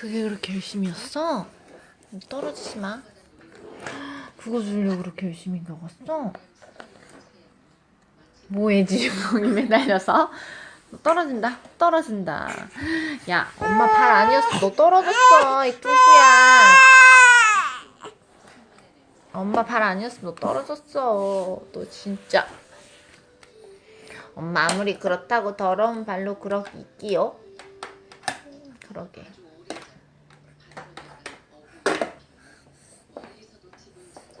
그게 그렇게 열심히였어? 떨어지지 마. 그거 주려고 그렇게 열심히 겪었어? 뭐해 지금 거기 매달려서? 너 떨어진다 떨어진다 야 엄마 발 아니었어 너 떨어졌어 이 뚱꾸야 엄마 발 아니었어 너 떨어졌어 너 진짜 엄마 아무리 그렇다고 더러운 발로 그렇게 있기요 그러게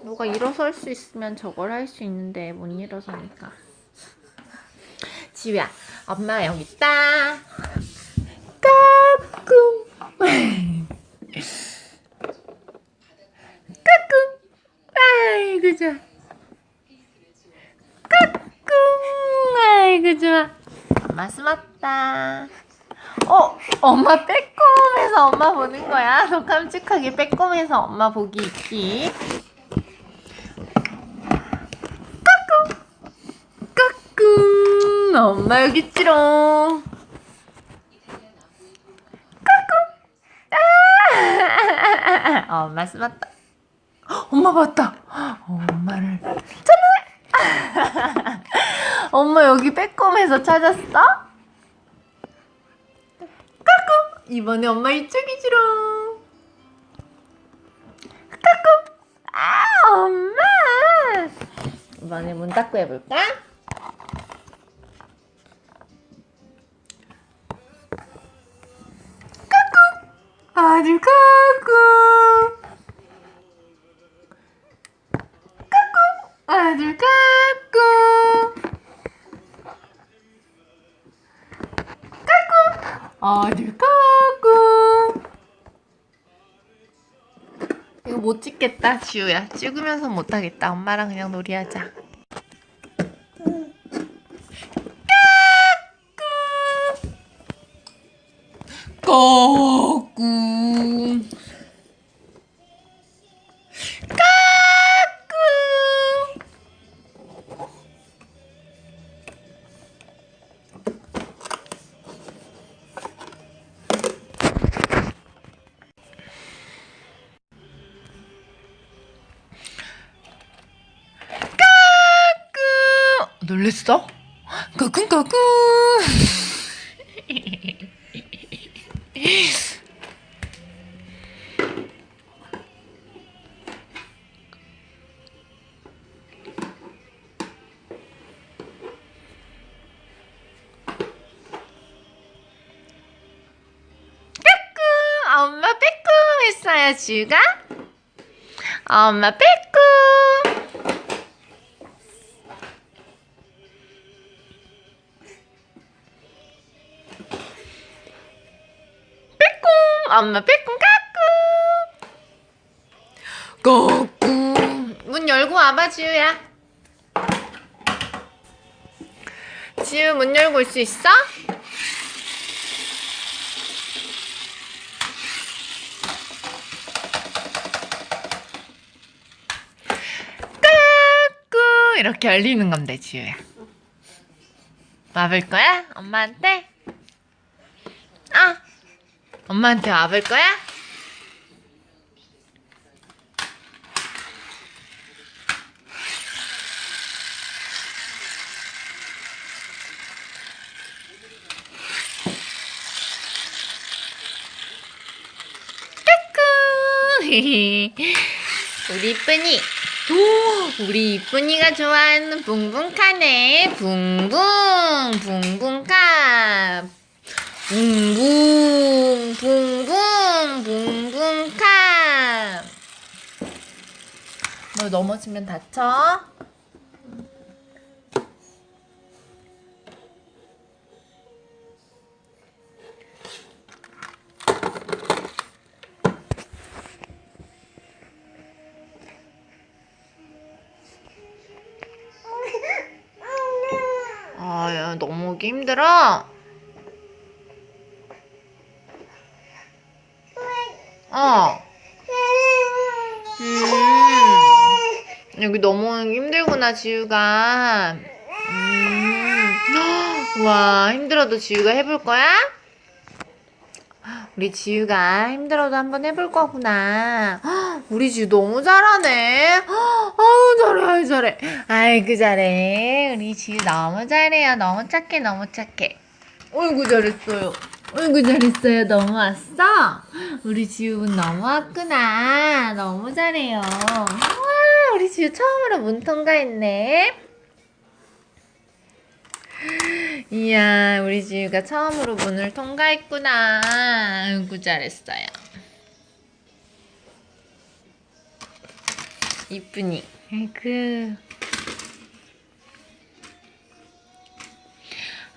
너가 일어설 수 있으면 저걸 할 수 있는데 못 일어서니까. 지우야 엄마 여기 있다. 까꿍. 까꿍. 아이고 좋아. 까꿍. 아이고 좋아. 엄마 숨었다. 어 엄마 빼꼼해서 엄마 보는 거야. 너 깜찍하게 빼꼼해서 엄마 보기 있기 까꿍 엄마 여기 있지롱. 까꿍 아 엄마 숨었다. 엄마 봤다. 엄마를. 찾아 엄마 여기 빼꼼해서 찾았어? 까꿍! 이번에 엄마 이쪽이지롱. 까꿍! 아 엄마! 이번에 문 닫고 해볼까? 아주 까꿍 까꿍 아주 까꿍 이거 못 찍겠다 지우야. 찍으면서 못하겠다. 엄마랑 그냥 놀이하자. 까꿍 놀랬어? 까꿍 까꿍 빼꿍 엄마 빼꿍 했어요 지우가 엄마 빼꿍 엄마 빼꿍 까꿍 까꿍 문 열고 와봐 지우야 지우 문 열고 올 수 있어? 까꿍 이렇게 열리는 건데 지우야 와볼 거야? 엄마한테? 아 엄마한테 와볼 거야? 우리 이쁜이. 오, 우리 이쁜이가 좋아하는 붕붕카네 붕붕 붕붕카 붕붕 붕붕 붕붕카 너 넘어지면 다쳐 아, 야, 넘어오기 힘들어? 어. 음. 여기 게 힘들구나, 지우가. 음. 와, 힘들어도 지우가 해볼 거야? 우리 지유가 힘들어도 한번 해볼 거구나. 헉, 우리 지유 너무 잘하네. 헉, 아우 잘해, 잘해. 아이고 잘해. 우리 지유 너무 잘해요. 너무 착해, 너무 착해. 어이구 잘했어요. 어이구 잘했어요. 너무 왔어? 우리 지우는 너무 왔구나. 너무 잘해요. 와, 우리 지우 처음으로 문 통과했네. 이야, 우리 지우가 처음으로 문을 통과했구나. 아이고 잘했어요. 이쁘니. 아이고.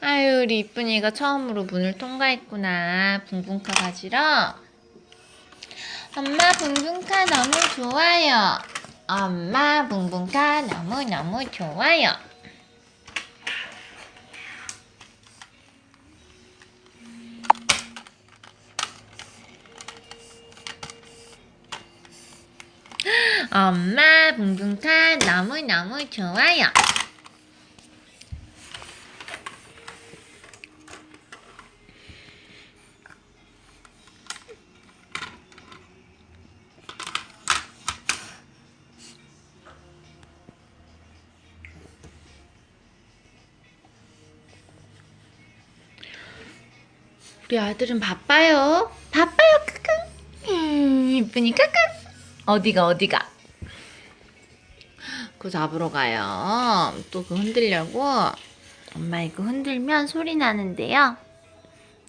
아유, 우리 이쁜이가 처음으로 문을 통과했구나. 붕붕카 가지러. 엄마 붕붕카 너무 좋아요. 엄마 붕붕카 너무너무 좋아요. 엄마 붕붕카 너무너무 좋아요. 우리 아들은 바빠요. 바빠요, 크크. 음, 이쁘니 크크. 어디가, 어디가? 그거 잡으러 가요. 또 그 흔들려고. 엄마 이거 흔들면 소리 나는데요.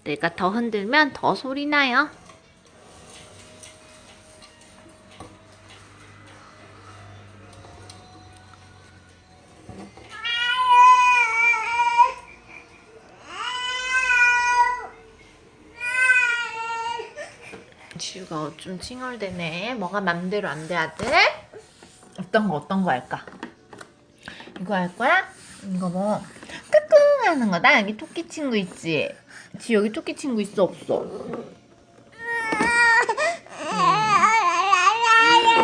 내가 더 흔들면 더 소리 나요. 지우가 좀 칭얼대네. 뭐가 맘대로 안 돼, 아들? 어떤 거, 어떤 거 할까? 이거 할 거야? 이거 뭐, 끄끄 하는 거다. 여기 토끼 친구 있지? 지 여기 토끼 친구 있어, 없어?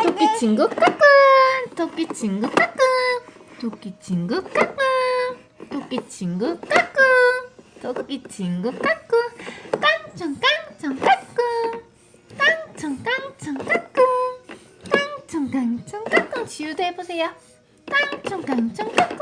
토끼 친구 까꿍 토끼 친구 까꿍 토끼 친구 까꿍 토끼 친구 까꿍 토끼 친구 까꿍 깡총 깡총 까꿍 깡총 깡총 까꿍 깡총 깡총 까꿍 지우도 해보세요. 깡총 깡총 까꿍